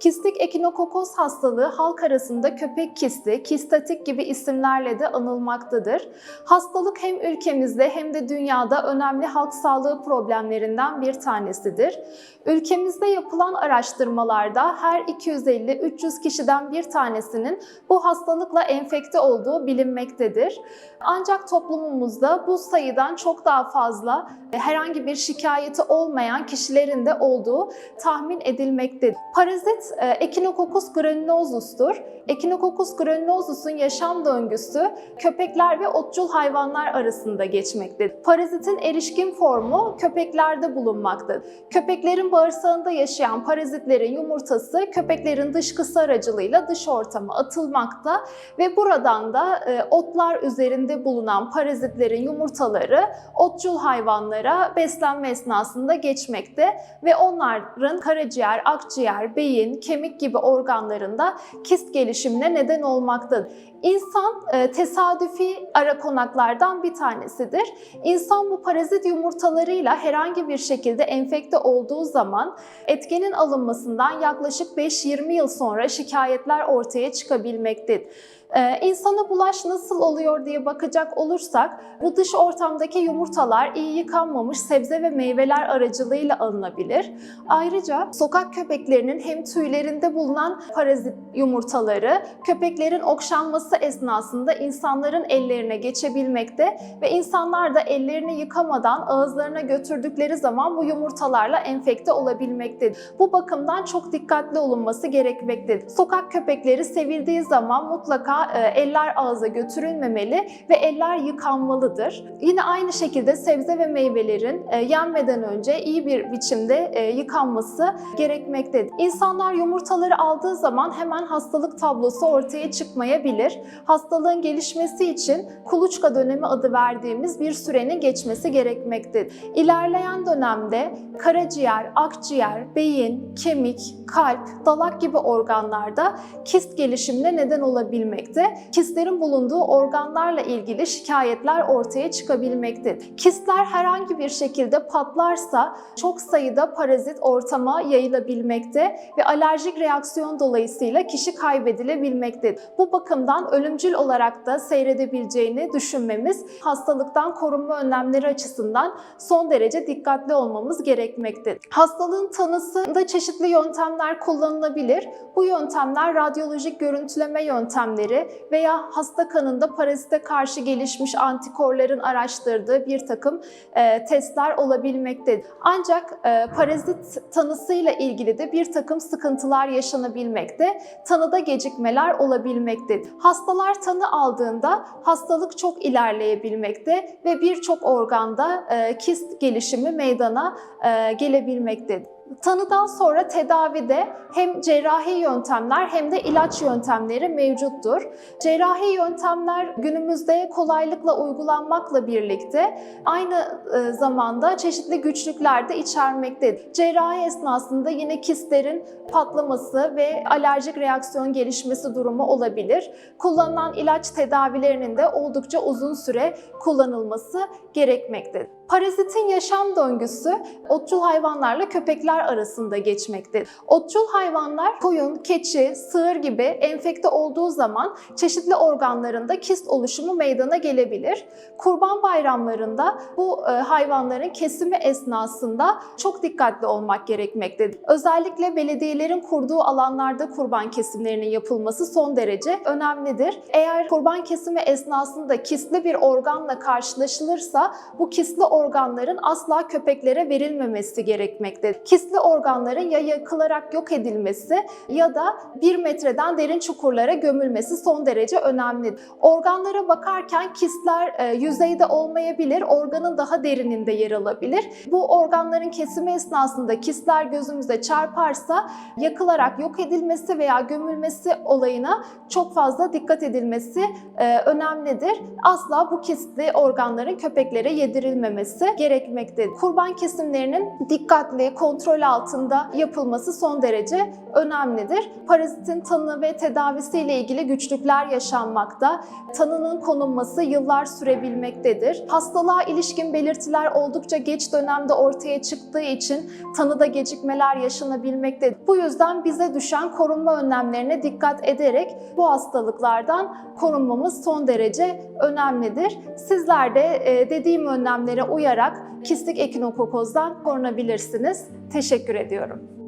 Kistik ekinokokos hastalığı halk arasında köpek kisti, kistatik gibi isimlerle de anılmaktadır. Hastalık hem ülkemizde hem de dünyada önemli halk sağlığı problemlerinden bir tanesidir. Ülkemizde yapılan araştırmalarda her 250-300 kişiden bir tanesinin bu hastalıkla enfekte olduğu bilinmektedir. Ancak toplumumuzda bu sayıdan çok daha fazla e, herhangi bir şikayeti olmayan kişilerin de olduğu tahmin edilmektedir. Parazit e, Echinococcus granulosus'tur. Echinococcus granulosus'un yaşam döngüsü köpekler ve otçul hayvanlar arasında geçmektedir. Parazitin erişkin formu köpeklerde bulunmaktadır. Köpeklerin bağırsağında yaşayan parazitlerin yumurtası köpeklerin dışkısı aracılığıyla dış ortama atılmakta ve buradan da e, otlar üzerinde bulunan parazitlerin yumurtaları otçul hayvanlara beslenme esnasında geçmekte ve onların karaciğer, akciğer, beyin, kemik gibi organlarında kist gelişimine neden olmaktadır. İnsan e, tesadüfi ara konaklardan bir tanesidir. İnsan bu parazit yumurtalarıyla herhangi bir şekilde enfekte olduğu zaman etkenin alınmasından yaklaşık 5-20 yıl sonra şikayetler ortaya çıkabilmektedir. Ee, insana bulaş nasıl oluyor diye bakacak olursak bu dış ortamdaki yumurtalar iyi yıkanmamış sebze ve meyveler aracılığıyla alınabilir. Ayrıca sokak köpeklerinin hem tüylerinde bulunan parazit yumurtaları köpeklerin okşanması esnasında insanların ellerine geçebilmekte ve insanlar da ellerini yıkamadan ağızlarına götürdükleri zaman bu yumurtalarla enfekte olabilmektedir. Bu bakımdan çok dikkatli olunması gerekmektedir. Sokak köpekleri sevildiği zaman mutlaka e, eller ağza götürülmemeli ve eller yıkanmalıdır. Yine aynı şekilde sebze ve meyvelerin e, yenmeden önce iyi bir biçimde e, yıkanması gerekmektedir. İnsanlar yumurtaları aldığı zaman hemen hastalık tablosu ortaya çıkmayabilir. Hastalığın gelişmesi için kuluçka dönemi adı verdiğimiz bir sürenin geçmesi gerekmektedir. İlerleyen dönemde karaciğer, akciğer, beyin, kemik, kalp, dalak gibi organlarda kist gelişimine neden olabilmekte. Kistlerin bulunduğu organlarla ilgili şikayetler ortaya çıkabilmektedir. Kistler herhangi bir şekilde patlarsa çok sayıda parazit ortama yayılabilmekte ve alerjik reaksiyon dolayısıyla kişi kaybedilebilmektedir. Bu bakımdan ölümcül olarak da seyredebileceğini düşünmemiz hastalıktan korunma önlemleri açısından son derece dikkatli olmamız gerekmektedir. Hastalığın tanısında çeşitli yöntemler kullanılabilir. Bu yöntemler radyolojik görüntüleme yöntemleri veya hasta kanında parazite karşı gelişmiş antikorların araştırdığı bir takım e, testler olabilmektedir. Ancak e, parazit tanısıyla ilgili de bir takım sıkıntılar yaşanabilmekte, tanıda gecikmeler olabilmektedir. Hastalar tanı aldığında hastalık çok ilerleyebilmekte ve birçok organda kist gelişimi meydana gelebilmektedir. Tanıdan sonra tedavide hem cerrahi yöntemler hem de ilaç yöntemleri mevcuttur. Cerrahi yöntemler günümüzde kolaylıkla uygulanmakla birlikte aynı e, zamanda çeşitli güçlükler de içermektedir. Cerrahi esnasında yine kistlerin patlaması ve alerjik reaksiyon gelişmesi durumu olabilir. Kullanılan ilaç tedavilerinin de oldukça uzun süre kullanılması gerekmektedir. Parazitin yaşam döngüsü otçul hayvanlarla köpekler arasında geçmektedir. Otçul hayvanlar koyun, keçi, sığır gibi enfekte olduğu zaman çeşitli organlarında kist oluşumu meydana gelebilir. Kurban bayramlarında bu e, hayvanların kesimi esnasında çok dikkatli olmak gerekmektedir. Özellikle belediyelerin kurduğu alanlarda kurban kesimlerinin yapılması son derece önemlidir. Eğer kurban kesimi esnasında kistli bir organla karşılaşılırsa bu kistli organların asla köpeklere verilmemesi gerekmektedir. Kistli organların ya yakılarak yok edilmesi ya da bir metreden derin çukurlara gömülmesi son derece önemlidir. Organlara bakarken kistler e, yüzeyde olmayabilir, organın daha derininde yer alabilir. Bu organların kesimi esnasında kistler gözümüze çarparsa yakılarak yok edilmesi veya gömülmesi olayına çok fazla dikkat edilmesi e, önemlidir. Asla bu kistli organların köpeklere yedirilmemesi edilmesi gerekmektedir. Kurban kesimlerinin dikkatli, kontrol altında yapılması son derece önemlidir. Parazitin tanı ve tedavisiyle ilgili güçlükler yaşanmakta. Tanının konulması yıllar sürebilmektedir. Hastalığa ilişkin belirtiler oldukça geç dönemde ortaya çıktığı için tanıda gecikmeler yaşanabilmektedir. Bu yüzden bize düşen korunma önlemlerine dikkat ederek bu hastalıklardan korunmamız son derece önemlidir. Sizler de e, dediğim önlemlere uyarak kistik ekinokokozdan korunabilirsiniz. Teşekkür ediyorum.